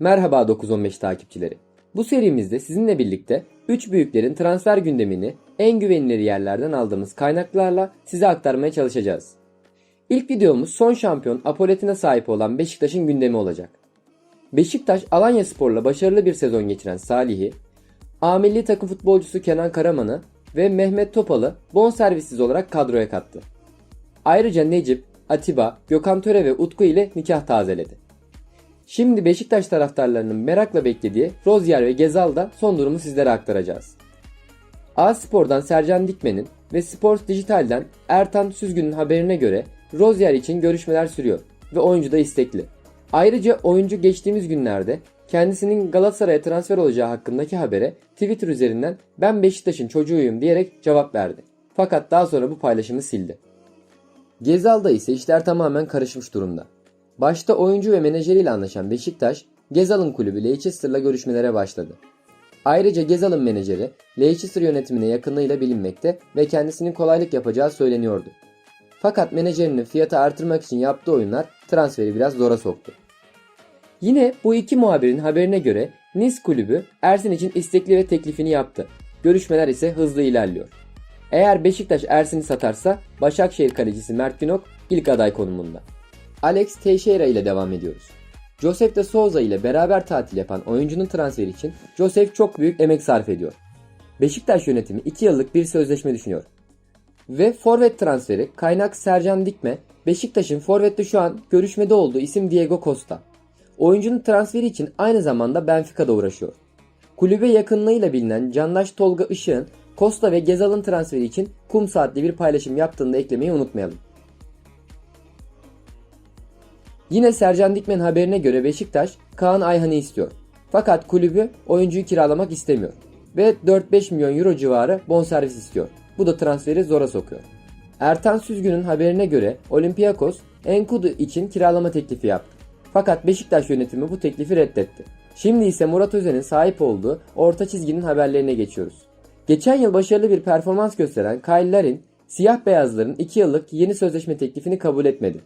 Merhaba 915 takipçileri. Bu serimizde sizinle birlikte 3 büyüklerin transfer gündemini en güvenilir yerlerden aldığımız kaynaklarla size aktarmaya çalışacağız. İlk videomuz son şampiyon apoletine sahip olan Beşiktaş'ın gündemi olacak. Beşiktaş Alanya Spor'la başarılı bir sezon geçiren Salih'i, A milli takım futbolcusu Kenan Karaman'ı ve Mehmet Topal'ı bonservissiz olarak kadroya kattı. Ayrıca Necip, Atiba, Gökhan Töre ve Utku ile nikah tazeledi. Şimdi Beşiktaş taraftarlarının merakla beklediği Rozier ve Gezal'da son durumu sizlere aktaracağız. A Spor'dan Sercan Dikmen'in ve Sports Dijital'den Ertan Süzgün'ün haberine göre Rozier için görüşmeler sürüyor ve oyuncu da istekli. Ayrıca oyuncu geçtiğimiz günlerde kendisinin Galatasaray'a transfer olacağı hakkındaki habere Twitter üzerinden ben Beşiktaş'ın çocuğuyum diyerek cevap verdi. Fakat daha sonra bu paylaşımı sildi. Gezal'da ise işler tamamen karışmış durumda. Başta oyuncu ve menajeriyle anlaşan Beşiktaş, Gezal'ın kulübü Leicester'la görüşmelere başladı. Ayrıca Gezal'ın menajeri Leicester yönetimine yakınlığıyla bilinmekte ve kendisinin kolaylık yapacağı söyleniyordu. Fakat menajerinin fiyatı artırmak için yaptığı oyunlar transferi biraz zora soktu. Yine bu iki muhabirin haberine göre Nice kulübü Ersin için istekli ve teklifini yaptı. Görüşmeler ise hızlı ilerliyor. Eğer Beşiktaş Ersin'i satarsa Başakşehir kalecisi Mert Günok ilk aday konumunda. Alex Teixeira ile devam ediyoruz. Joseph de Souza ile beraber tatil yapan oyuncunun transferi için Joseph çok büyük emek sarf ediyor. Beşiktaş yönetimi 2 yıllık bir sözleşme düşünüyor. Ve forvet transferi kaynak Sercan Dikme, Beşiktaş'ın forvette şu an görüşmede olduğu isim Diego Costa. Oyuncunun transferi için aynı zamanda Benfica'da uğraşıyor. Kulübe yakınlığıyla bilinen Candaş Tolga Işık'ın Costa ve Gezal'ın transferi için kum saatli bir paylaşım yaptığını da eklemeyi unutmayalım. Yine Sercan Dikmen haberine göre Beşiktaş Kaan Ayhan'ı istiyor. Fakat kulübü oyuncuyu kiralamak istemiyor. Ve 4-5 milyon euro civarı bonservis istiyor. Bu da transferi zora sokuyor. Ertan Süzgün'ün haberine göre Olympiakos Enkudu için kiralama teklifi yaptı. Fakat Beşiktaş yönetimi bu teklifi reddetti. Şimdi ise Murat Özen'in sahip olduğu orta çizginin haberlerine geçiyoruz. Geçen yıl başarılı bir performans gösteren Kyle Larin, siyah beyazların 2 yıllık yeni sözleşme teklifini kabul etmedi.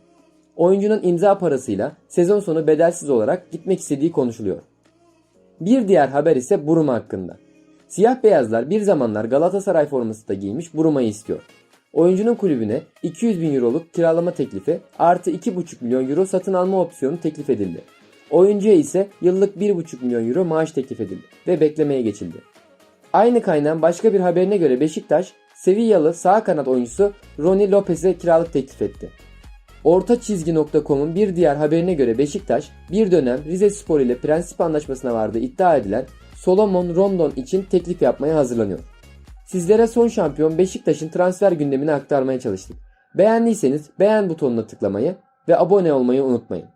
Oyuncunun imza parasıyla sezon sonu bedelsiz olarak gitmek istediği konuşuluyor. Bir diğer haber ise Buruma hakkında. Siyah beyazlar bir zamanlar Galatasaray forması da giymiş Buruma'yı istiyor. Oyuncunun kulübüne 200 bin euroluk kiralama teklifi artı 2,5 milyon euro satın alma opsiyonu teklif edildi. Oyuncuya ise yıllık 1,5 milyon euro maaş teklif edildi ve beklemeye geçildi. Aynı kaynağın başka bir haberine göre Beşiktaş, Sevillalı sağ kanat oyuncusu Ronnie Lopez'e kiralık teklif etti. Ortaçizgi.com'un bir diğer haberine göre Beşiktaş bir dönem Rize Spor ile prensip anlaşmasına vardığı iddia edilen Solomon Rondon için teklif yapmaya hazırlanıyor. Sizlere son şampiyon Beşiktaş'ın transfer gündemini aktarmaya çalıştık. Beğendiyseniz beğen butonuna tıklamayı ve abone olmayı unutmayın.